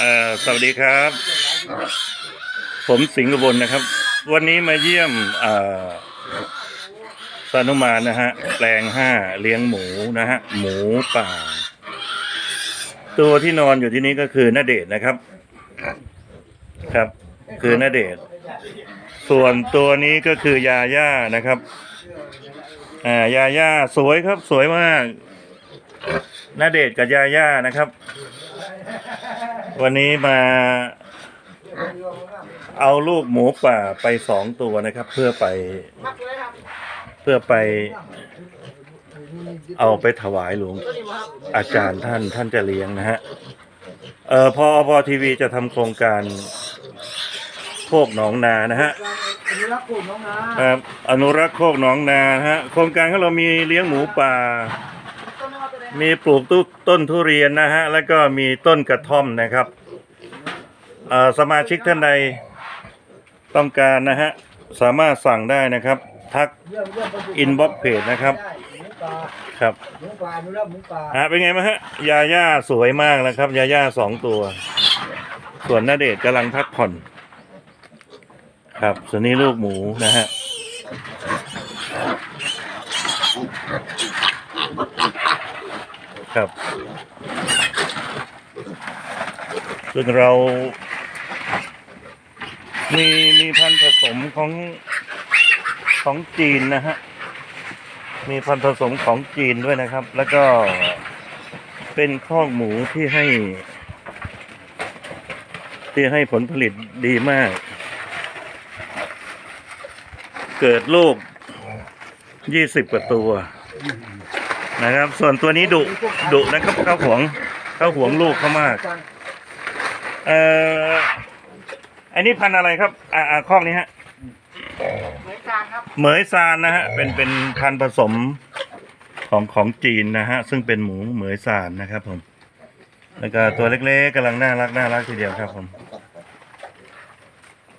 เอ่อสวัสดีครับ ผมสิงห์อุบลนะครับ วันนี้มาเยี่ยมเอ่อสานุมานนะฮะแปลงห้าเลี้ยงหมูนะฮะหมูป่า ตัวที่นอนอยู่ที่นี้ก็คือนาเดชน์นะครับ ครับ คือนาเดชน์ส่วนตัวนี้ก็คือยาย่านะครับ อ่ายาย่าสวยครับ สวยมากนาเดชน์กับยาย่านะครับ วันนี้มาเอาลูกหมูป่าไปสองตัวนะครับ เพื่อไปเพื่อไป เอาไปถวายหลวงอาจารย์ท่านท่านจะเลี้ยงนะฮะเอ่อพอพอทีวีจะทำโครงการโคกหนองนานะฮะอันนี้รักกลุ่มน้องนะครับอนุรักษ์โคกหนองนานะฮะโครงการของเรามีเลี้ยงหมูป่า มีปลูกต้นต้นทุเรียนนะฮะ แล้วก็มีต้นกระท่อมนะครับสมาชิกท่านใดต้องการนะฮะ สามารถสั่งได้นะครับ ทักอินบ็อกเพจนะครับ ครับฮะเป็นไงมาฮะ ยาย่าสวยมากนะครับ ยาย่าสองตัว ส่วนนาเดชกำลังพักผ่อน ครับ ส่วนนี้ลูกหมูนะฮะ ครับซึ่งเรา มีมีพันธุ์ผสมของของจีนนะฮะ มีพันธุ์ผสมของจีนด้วยนะครับ แล้วก็เป็นข้อหมูที่ให้ ที่ให้ผลผลิตดีมาก เกิดลูกยี่สิบกว่าตัว นะครับ ส่วนตัวนี้ดุดุนะครับเข้าหวงเข้าหวงลูกเขามาก เอ่ออันนี้พันธุ์อะไรครับ อ่าอ่าข้อกนี้ฮะเหมือนกันครับเหมยซานนะฮะเป็นเป็นพันธุ์ผสมของของจีนนะฮะ ซึ่งเป็นหมูเหมยซานนะครับผมแล้วก็ตัวเล็กๆกำลังน่ารักน่ารักทีเดียวครับผม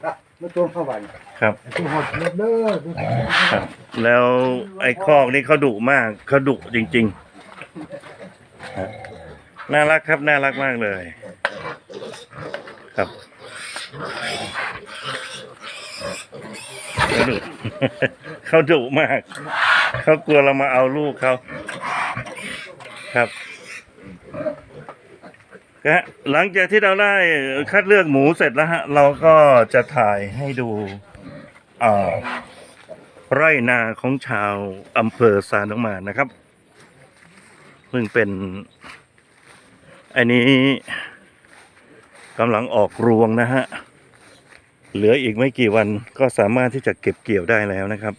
ครับมาตัวเข้าไปครับตัวหดเด้อตัวครับ แล้วไอ้คอกนี่เขาดุมากเขาดุจริงๆน่ารักครับน่ารักมากเลย ครับเขาดุเขาดุมากเขากลัวเรามาเอาลูกเขาครับนะหลังจากที่เราได้คัดเลือกหมูเสร็จแล้วฮะ เราก็จะถ่ายให้ดูอ่อ ไร่นาของชาวอำเภอสานมานนะครับ ซึ่งเป็น อันนี้กำลังออกรวงนะฮะ เหลืออีกไม่กี่วันก็สามารถที่จะเก็บเกี่ยวได้แล้วนะครับ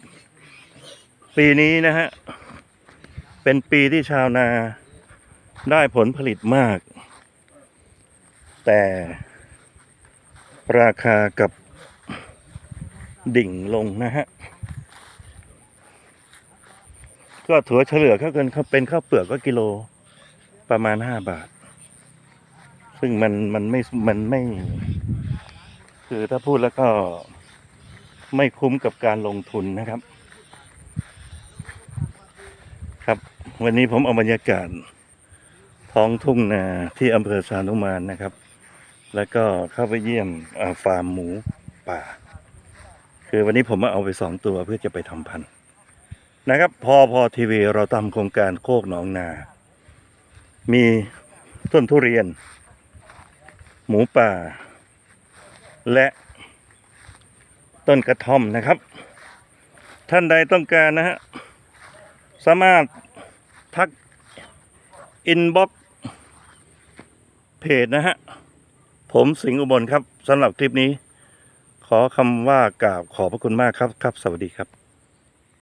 ปีนี้นะฮะ เป็นปีที่ชาวนาได้ผลผลิตมาก แต่ราคากับดิ่งลงนะฮะ ก็ถือว่าเฉลี่ยก็เกินเป็นข้าวเปลือกก็กิโลประมาณห้าบาท ซึ่งมันมันไม่มันไม่ คือถ้าพูดแล้วก็ไม่คุ้มกับการลงทุนนะครับ ครับ วันนี้ผมเอาบรรยากาศท้องทุ่งนาที่อำเภอสานุมานนะครับ แล้วก็เข้าไปเยี่ยมฟาร์มหมูป่า คือวันนี้ผมมาเอาไปสองตัวเพื่อจะไปทำพันธุ์ นะครับ พอพอทีวีเราทำโครงการโคกหนองนา มีต้นทุเรียน หมูป่า และต้นกระท่อมนะครับ ท่านใดต้องการนะฮะ สามารถทักอินบ็อกเพจนะฮะ ผมสิงห์อุบลครับสำหรับคลิปนี้ ขอคำว่ากราบขอบพระคุณมากครับครับ สวัสดีครับ